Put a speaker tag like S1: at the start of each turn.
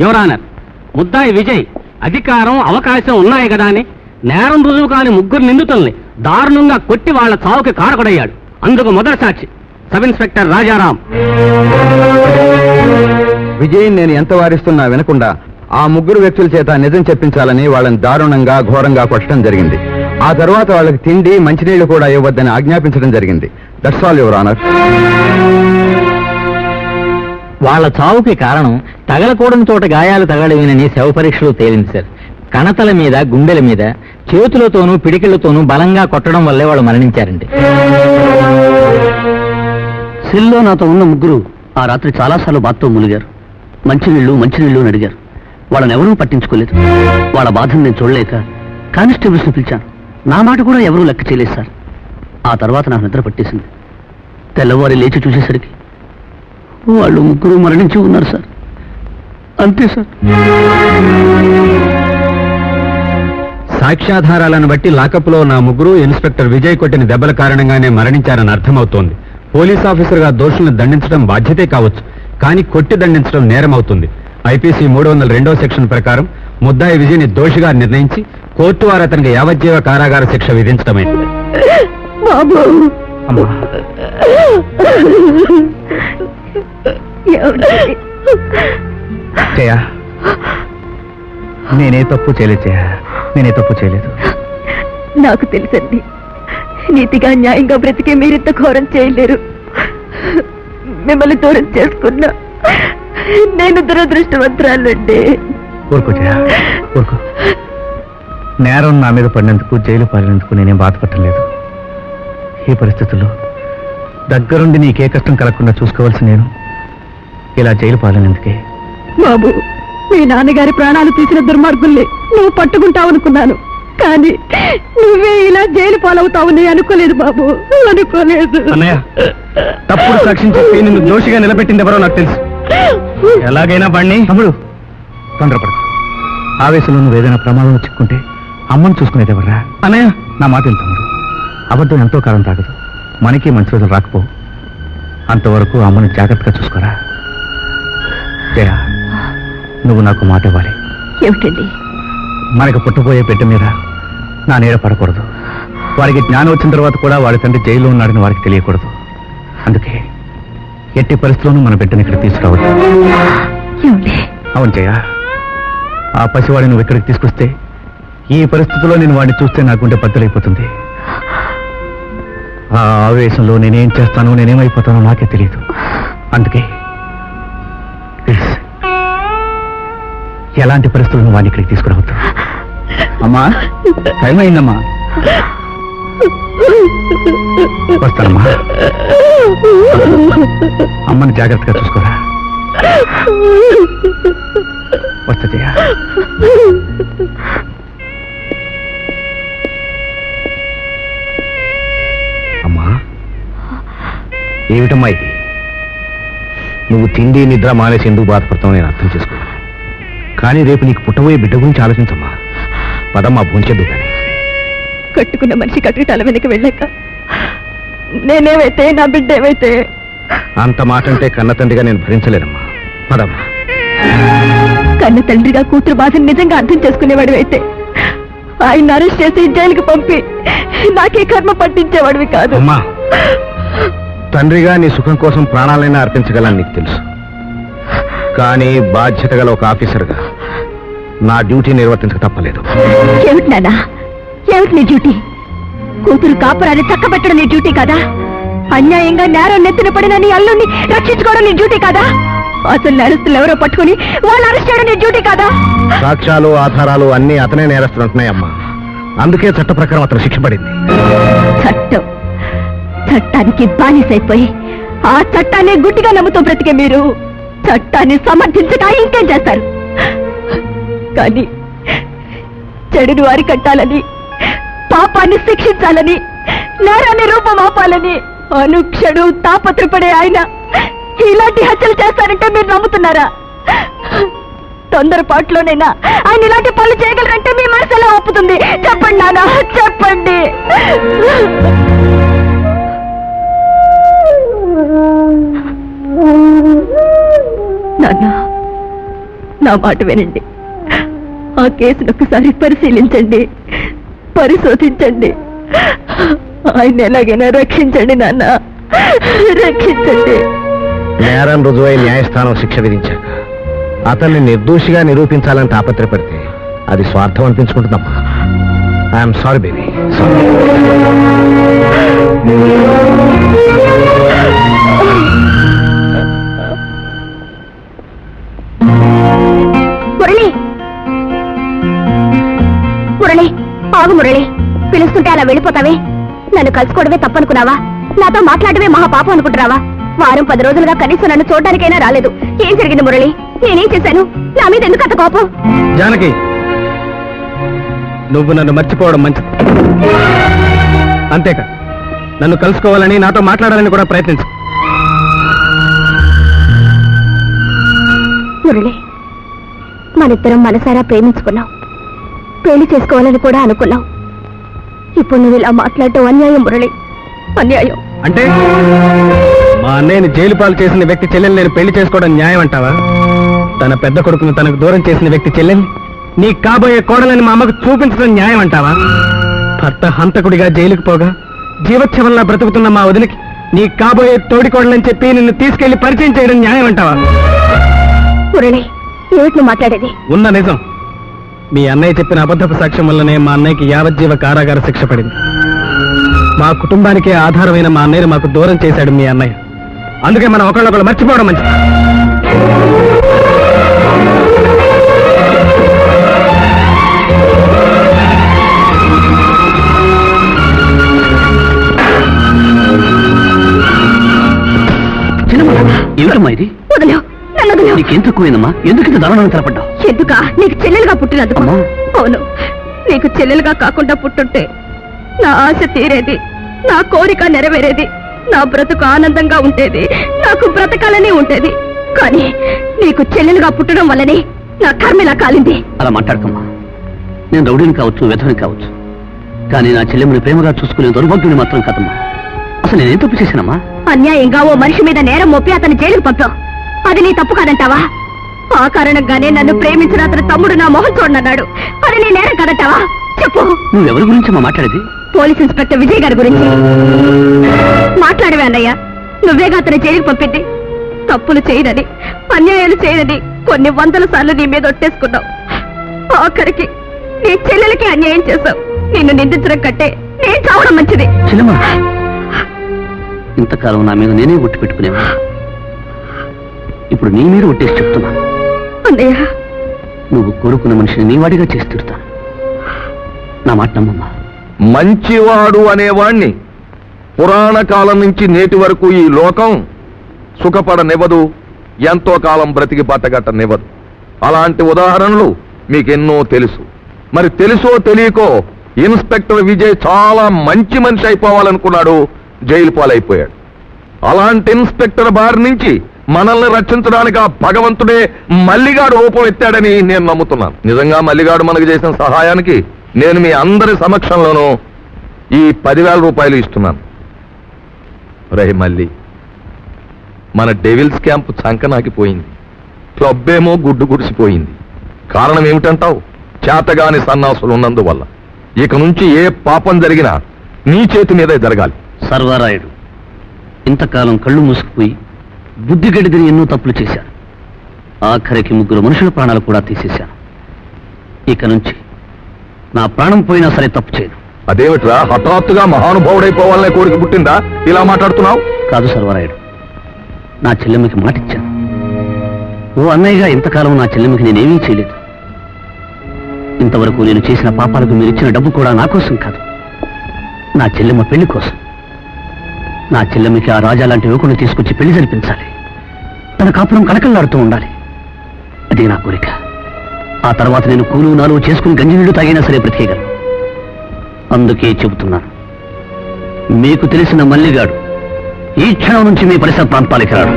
S1: Your honour ముద్దాయి విజయ్ అధికారం అవకాశం ఉన్నాయి కదా అని నేరం రుజువు కాని ముగ్గురు నిందితుల్ని దారుణంగా కొట్టి వాళ్ళ చావుకి కారకుడయ్యాడు. అందుకు మొదటి సాక్షి సబ్ ఇన్స్పెక్టర్ రాజారాం.
S2: విజయ్ నేను ఎంత వారిస్తున్నా వినకుండా ఆ ముగ్గురు వ్యక్తుల చేత నిజం చెప్పించాలని వాళ్ళని దారుణంగా ఘోరంగా కొట్టడం జరిగింది. ఆ తర్వాత వాళ్ళకి తిండి మంచినీళ్ళు కూడా ఇవ్వద్దని ఆజ్ఞాపించడం జరిగింది. దట్స్ ఆల్ యువర్ ఆనర్
S3: వాళ్ళ చావుకి కారణం తగలకూడని చోట గాయాలు తగలవేనని శవ పరీక్షలో తేలింది సార్ కణతల మీద గుండెల మీద చేతులతోనూ పిడికిళ్ళతోనూ బలంగా కొట్టడం వల్లే వాళ్ళు మరణించారండి.
S1: సెల్లో నాతో ఉన్న ముగ్గురు ఆ రాత్రి చాలాసార్లు బాత్తో మునిగారు. మంచినీళ్ళు మంచినీళ్ళు అని అడిగారు. వాళ్ళని ఎవరూ పట్టించుకోలేదు. వాళ్ళ బాధను నేను చూడలేక కానిస్టేబుల్స్ని పిలిచాను. నా మాట కూడా ఎవరూ లెక్క చేయలేదు సార్. ఆ తర్వాత నాకు నిద్ర పట్టేసింది. తెల్లవారి లేచి చూసేసరికి వాళ్ళు ముగ్గురు మరణించి ఉన్నారు సార్. అంతే సార్.
S2: సాక్ష్యాధారాలను బట్టి లాకప్లో నా ముగ్గురు ఇన్స్పెక్టర్ విజయ్ కొట్టిన దెబ్బల కారణంగానే మరణించారని అర్థమవుతోంది. పోలీస్ ఆఫీసర్గా దోషులను దండించడం బాధ్యతే కావచ్చు కానీ కొట్టి దండించడం నేరం అవుతుంది ఐపీసీ మూడు వందల రెండో సెక్షన్ ప్రకారం ముద్దాయి విజయ్ని దోషిగా నిర్ణయించి కోర్టు వారు అతనికి యావజ్జీవ కారాగార శిక్ష విధించడమైంది
S4: బాబు?
S2: జయ నేనే తప్పు చేయలేదు జయ. నేనే తప్పు చేయలేదు.
S4: నాకు తెలుసండి. నీతిగా న్యాయంగా బ్రతికే మీరింత ఘోరం చేయలేరు. మిమ్మల్ని దూరం చేసుకున్నా నేను దురదృష్టవంతురాలండి.
S2: ఊరుకో జయ ఊరుకో. నేరం నా మీద పడినందుకు జైలు పాలినందుకు నేనేం బాధపడలేదు ఈ పరిస్థితుల్లో దగ్గరుండి నీకే కష్టం కలగకుండా చూసుకోవాల్సి నేను ఇలా జైలు పాలనందుకే.
S4: బాబు మీ నాన్నగారి ప్రాణాలు తీసిన దుర్మార్గుల్ని నువ్వు పట్టుకుంటావనుకున్నాను. కానీ నువ్వే ఇలా జైలు పాలవుతావని అనుకోలేదు బాబు. అనుకోలేదు.
S2: అన్నయ్య తప్పుడు చెప్పి నిన్ను దోషిగా నిలబెట్టింది ఎవరో నాకు తెలుసు. ఎలాగైనా బండి తమ్ముడు తొందరపడు ఆవేశంలో నువ్వు ఏదైనా ప్రమాదం చిక్కుంటే అమ్మని చూసుకునేది ఎవర్రా? అన్నయ్య నా మాట తమ్ముడు. అబద్ధం ఎంతో కాలం తాగదు. మనకి మంచి రోజులు రాకపో. అంతవరకు అమ్మని జాగ్రత్తగా చూసుకోరా. జయ నువ్వు నాకు మాట ఇవ్వాలి.
S4: ఏమిటండి?
S2: మనకు పుట్టబోయే బిడ్డ మీద నా నీడ పడకూడదు. వారికి జ్ఞానం వచ్చిన తర్వాత కూడా వాడి తండ్రి జైల్లో ఉన్నాడని వారికి తెలియకూడదు. అందుకే ఎట్టి పరిస్థితుల్లోనూ మన బిడ్డని ఇక్కడ తీసుకురావద్దు. అవును జయ ఆ పసివాడిని నువ్వు ఇక్కడికి తీసుకొస్తే ఈ పరిస్థితుల్లో నేను వాడిని చూస్తే నా గుండె బద్దలైపోతుంది. ఆ ఆవేశంలో నేనేం చేస్తానో నేనేమైపోతానో నాకే తెలియదు అందుకే ప్లీజ్ ఎలాంటి పరిస్థితులను వాడిని ఇక్కడికి తీసుకురావద్దు. అమ్మా టైం అయిందమ్మా. వస్తానమ్మా. అమ్మని జాగ్రత్తగా చూసుకోరా. వస్తా ఏమిటమ్మా ఇది? నువ్వు తిండి నిద్ర మానేసి ఎందుకు బాధపడతావు నేను అర్థం చేసుకున్నాను కానీ రేపు నీకు పుట్టబోయే బిడ్డ గురించి ఆలోచించమ్మా. పదమ్మా భూంచద్దు కానీ
S4: కట్టుకున్న మనిషి కట్టుటాల వెనక వెళ్ళాక నేనేమైతే నా బిడ్డ ఏమైతే?
S2: అంత మాట అంటే కన్న తండ్రిగా నేను భరించలేనమ్మా. పదమ్మా.
S4: కన్న తండ్రిగా కూతురు బాధను నిజంగా అర్థం చేసుకునేవాడు అయితే ఆయన అరెస్ట్ చేసి జైలుకి పంపి నాకే కర్మ పట్టించేవాడివి కాదు.
S2: అమ్మా. తండ్రిగా నీ సుఖం కోసం ప్రాణాలైనా అర్పించగలని నీకు తెలుసు. కానీ బాధ్యత గల ఒక ఆఫీసర్గా నా డ్యూటీ నిర్వర్తించక తప్పలేదు.
S4: ఏమిటి నాన్న? ఏమిటి నీ డ్యూటీ? కూతురు కాపురాన్ని చక్కబెట్టడం నీ డ్యూటీ కదా? అన్యాయంగా నేరం నెత్తిన పడిన నీ అల్లుని రక్షించుకోవడం నీ డ్యూటీ కదా? అసలు నేరస్తులు ఎవరో పట్టుకుని వాళ్ళు అరెస్ట్ చేయడం నీ డ్యూటీ కదా?
S2: సాక్ష్యాలు ఆధారాలు అన్నీ అతనే నేరస్తున్నట్టున్నాయమ్మా అందుకే చట్ట ప్రకారం అతను శిక్ష పడింది.
S4: చట్టం. చట్టానికి బానిసైపోయి ఆ చట్టాన్ని గుడ్డిగా నమ్ముతూ బ్రతికే మీరు చట్టాన్ని సమర్థించక ఇంకేం చేస్తారు? కానీ చెడును అరికట్టాలని పాపాన్ని శిక్షించాలని నేరాన్ని రూపమాపాలని అనుక్షణం తాపత్రపడే ఆయన ఇలాంటి హత్యలు చేస్తారంటే మీరు నమ్ముతున్నారా? తొందరపాటులోనైనా ఆయన ఇలాంటి పనులు చేయగలరంటే మీ మనసు ఎలా ఒప్పుతుంది చెప్పండి నాన్న చెప్పండి. నాన్న.
S5: నా మాట వినండి. ఆ కేసును ఒకసారి పరిశీలించండి. పరిశోధించండి. ఆయన ఎలాగైనా రక్షించండి నాన్న. రక్షించండి.
S6: నేరం రుజువై న్యాయస్థానం శిక్ష విధించాక అతన్ని నిర్దోషిగా నిరూపించాలని తాపత్రపడితే అది స్వార్థం అనిపించుకుంటుందమ్మా. I'm sorry baby sorry
S5: Murali పిలుస్తుంటే అలా వెళ్ళిపోతావే? నన్ను కలుసుకోవడమే తప్పనుకున్నావా? నాతో మాట్లాడమే మహా పాపం అనుకుంటున్నావా? వారం పది రోజులుగా కనీసం నన్ను చూడడానికైనా రాలేదు. ఏం జరిగింది మురళి? నేనేం చేశాను? నా మీద ఎందుకు అంత కోపం?
S6: జానకి నువ్వు నన్ను మర్చిపోవడం మంచిది. అంతేకా నన్ను కలుసుకోవాలని నాతో మాట్లాడాలని కూడా ప్రయత్నించు.
S5: మురళి మనిద్దరం మనసారా ప్రేమించుకున్నాం. పెళ్ళి చేసుకోవాలని కూడా అనుకున్నాం ఇప్పుడు నువ్వు ఇలా మాట్లాడటం అన్యాయం మురళి. అన్యాయం.
S6: అంటే? మా అన్నయ్యని జైలు పాలు చేసిన వ్యక్తి చెల్లెల్ని నేను పెళ్ళి చేసుకోవడం న్యాయం అంటావా? తన పెద్ద కొడుకును తనకు దూరం చేసిన వ్యక్తి చెల్లెల్ని నీ కాబోయే కోడలని మా అమ్మకు చూపించడం న్యాయం అంటావా? భర్త హంతకుడిగా జైలుకు పోగా జీవోత్సవంలా బ్రతుకుతున్న మా వదిలికి నీ కాబోయే తోడికోడలని చెప్పి నిన్ను తీసుకెళ్ళి పరిచయం చేయడం న్యాయం అంటావా?
S5: మురళి ఏమిటి నువ్వు మాట్లాడేది?
S6: ఉన్న నిజం. మీ అన్నయ్య చెప్పిన అబద్ధపు సాక్ష్యం వల్లనే మా అన్నయ్యకి యావజ్జీవ కారాగార శిక్ష పడింది. మా కుటుంబానికే ఆధారమైన మా అన్నయ్యను మాకు దూరం చేశాడు మీ అన్నయ్య. అందుకే మనం ఒకళ్ళొకళ్ళు మర్చిపోవడం మంచిది.
S1: ఏమిటమ్మా ఇది? నీకేం తక్కువైందమ్మా ఎందుకు ఇంత దారుణంగా తలపడ్డావు?
S5: ఎందుకా? నీకు చెల్లెలుగా పుట్టినందుకు
S1: అమ్మా.
S5: అవును నీకు చెల్లెలుగా కాకుండా పుట్టుంటే నా ఆశ తీరేది నా కోరిక నెరవేరేది నా బ్రతుకు ఆనందంగా ఉండేది నాకు బ్రతకాలని ఉండేది. కానీ నీకు చెల్లెలుగా పుట్టడం వల్లనే నా కర్మిలా కాలింది.
S1: అలా మాట్లాడకమ్మా. నేను రౌడీని కావచ్చు వ్యధని కావచ్చు. కానీ నా చెల్లెమ్మని ప్రేమగా చూసుకునే దౌర్భాగ్యుని మాత్రం కాదమ్మా. అసలు నేనేం తప్పు చేశానమ్మా?
S5: అన్యాయంగా ఓ మనిషి మీద నేరం మోపి అతని జైలుకు పంపావు. అది నీ తప్పు కాదంటావా? ఆ కారణంగానే నన్ను ప్రేమించిన అతని తమ్ముడు నా మొహం చూడనన్నాడు. అది నీ నేరం కాదంటావా? చెప్పు.
S1: నువ్వెవరి గురించమ్మా మాట్లాడేది?
S5: పోలీస్ ఇన్స్పెక్టర్ విజయ్ గారి గురించి. మాట్లాడవే అన్నయ్య. నువ్వేగా అతని జైలుకు పంపింది? తప్పులు చేయనని అన్యాయాలు చేయనని కొన్ని వందల సార్లు నీ మీద ఒట్టేసుకున్నావు. ఆఖరికి నీ చెల్లెలకి అన్యాయం చేశావు. నిన్ను నిందించడం కంటే నేను చావడం మంచిది.
S1: ఇంతకాలం నా మీద నేనే ఒట్టు పెట్టుకునేవా ఇప్పుడు నీ మీద ఒట్టేసి చెప్తున్నాను
S5: అన్నయ్య.
S1: నువ్వు కోరుకున్న మనిషిని నీ వాడిగా చేసి తిడతాను నా మాట నమ్మమ్మా.
S7: మంచివాడు అనేవాణ్ణి. పురాణ కాలం నుంచి నేటి వరకు ఈ లోకం సుఖపడనివ్వదు ఎంతో కాలం బ్రతికి పట్టగట్టనివ్వదు అలాంటి ఉదాహరణలు మీకెన్నో తెలుసు. మరి తెలుసో తెలియకో ఇన్స్పెక్టర్ విజయ్ చాలా మంచి మనిషి అయిపోవాలనుకున్నాడు జైలు పాలైపోయాడు. అలాంటి ఇన్స్పెక్టర్ బారి నుంచి మనల్ని రక్షించడానికి ఆ భగవంతుడే మల్లిగాడు రూపం ఎత్తాడని నేను నమ్ముతున్నాను. నిజంగా మల్లిగాడు మనకు చేసిన సహాయానికి నేను మీ అందరి సమక్షంలోనూ ఈ పదివేల రూపాయలు ఇస్తున్నాను. రే మల్లి మన డెవిల్స్ క్యాంప్ చంకనాకిపోయింది. క్లబ్ ఏమో గుడ్డు గుడిసిపోయింది. కారణం ఏమిటంటావు? చేతగాని సన్నాసులు ఉన్నందువల్ల ఇక నుంచి ఏ పాపం జరిగినా నీ చేతి మీదే జరగాలి.
S1: సర్వారాయుడు ఇంతకాలం కళ్ళు మూసుకుపోయి బుద్ధి గడిదిని ఎన్నో తప్పులు చేశాను. ఆఖరికి ముగ్గురు మనుషుల ప్రాణాలు కూడా తీసేశాను. ఇక నుంచి నా ప్రాణం పోయినా సరే తప్పు చేయను.
S7: అదేమిట్రా? హఠాత్తుగా మహానుభావుడైపోవాలనే కోరిక పుట్టిందా? ఇలా మాట్లాడుతున్నావు?
S1: కాదు సర్వరాయుడు నా చెల్లెమ్మకి మాటిచ్చాను. ఓ అన్నయ్యగా ఇంతకాలం నా చెల్లెమ్మకి నేనేమీ చేయలేదు. ఇంతవరకు నేను చేసిన పాపాలకు మీరు ఇచ్చిన డబ్బు కూడా నా కోసం కాదు. నా చెల్లెమ్మ పెళ్ళి కోసం. నా చెల్లెమ్మకి ఆ రాజా లాంటి యువకుని తీసుకొచ్చి పెళ్ళి జరిపించాలి. తన కాపురం కలకల్లాడుతూ ఉండాలి. అదే నా కోరిక. ఆ తర్వాత నేను కూలు నాలుగు చేసుకుని గంజినీళ్ళు తాగినా తాగైనా సరే బ్రతికేయగలను. అందుకే చెబుతున్నాను. మీకు తెలిసిన మల్లిగాడు ఈ క్షణం నుంచి మీ పరిసర ప్రాంతాలకి రాడు.